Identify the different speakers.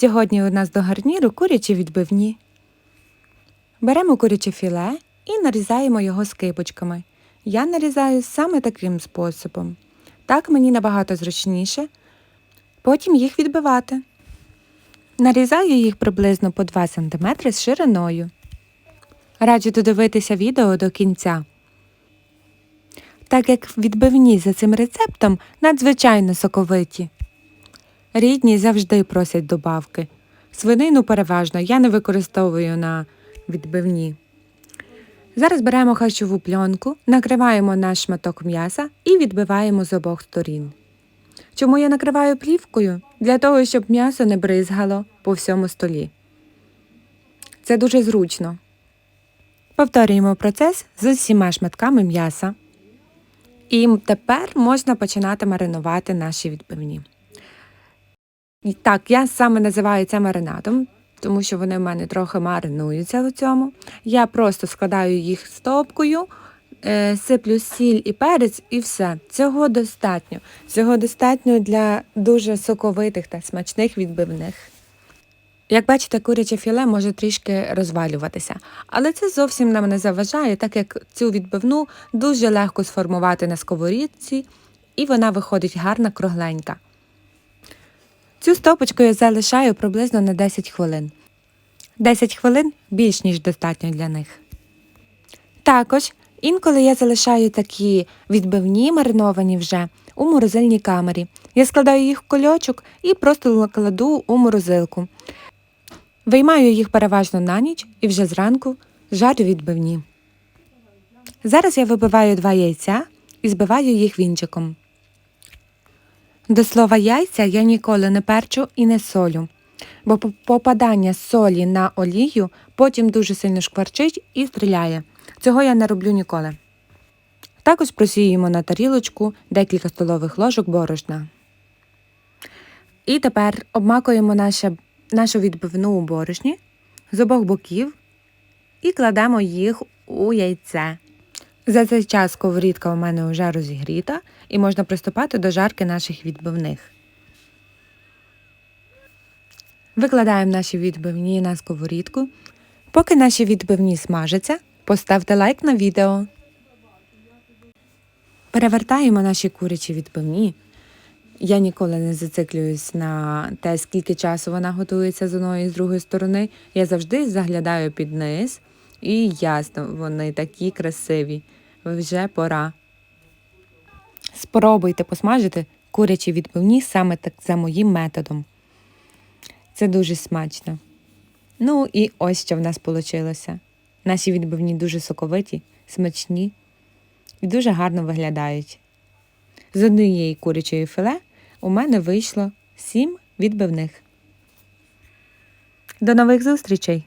Speaker 1: Сьогодні у нас до гарніру курячі відбивні. Беремо куряче філе і нарізаємо його скибочками. Я нарізаю саме таким способом. Так мені набагато зручніше. Потім їх відбивати. Нарізаю їх приблизно по 2 см з шириною. Раджу додивитися відео до кінця. Так як відбивні за цим рецептом надзвичайно соковиті. Рідні завжди просять добавки. Свинину переважно я не використовую на відбивні. Зараз беремо харчову пленку, накриваємо наш шматок м'яса і відбиваємо з обох сторін. Чому я накриваю плівкою? Для того, щоб м'ясо не бризгало по всьому столі. Це дуже зручно. Повторюємо процес з усіма шматками м'яса. І тепер можна починати маринувати наші відбивні. Так, я саме називаю це маринадом, тому що вони в мене трохи маринуються у цьому. Я просто складаю їх стопкою, е, сиплю сіль і перець, і все. Цього достатньо. Цього достатньо для дуже соковитих та смачних відбивних. Як бачите, куряче філе може трішки розвалюватися, але це зовсім нам не заважає, так як цю відбивну дуже легко сформувати на сковорідці, і вона виходить гарна кругленька. Цю стопочку я залишаю приблизно на 10 хвилин. 10 хвилин більш ніж достатньо для них. Також інколи я залишаю такі відбивні мариновані вже у морозильній камері. Я складаю їх в кольочок і просто кладу у морозилку. Виймаю їх переважно на ніч і вже зранку жарю відбивні. Зараз я вибиваю два яйця і збиваю їх вінчиком. До слова яйця я ніколи не перчу і не солю, бо попадання солі на олію потім дуже сильно шкварчить і стріляє. Цього я не роблю ніколи. Також просіюємо на тарілочку декілька столових ложок борошна. І тепер обмакуємо наше, нашу відбивну у борошні з обох боків і кладемо їх у яйце. За цей час сковорідка у мене вже розігріта і можна приступати до жарки наших відбивних. Викладаємо наші відбивні на сковорідку. Поки наші відбивні смажаться, поставте лайк на відео. Перевертаємо наші курячі відбивні. Я ніколи не зациклююсь на те, скільки часу вона готується з одної і з другої сторони. Я завжди заглядаю під низ, і ясно, вони такі красиві. Вже пора. Спробуйте посмажити курячі відбивні саме так за моїм методом. Це дуже смачно. Ну і ось що в нас вийшло. Наші відбивні дуже соковиті, смачні і дуже гарно виглядають. З однієї курячої філе у мене вийшло сім відбивних. До нових зустрічей!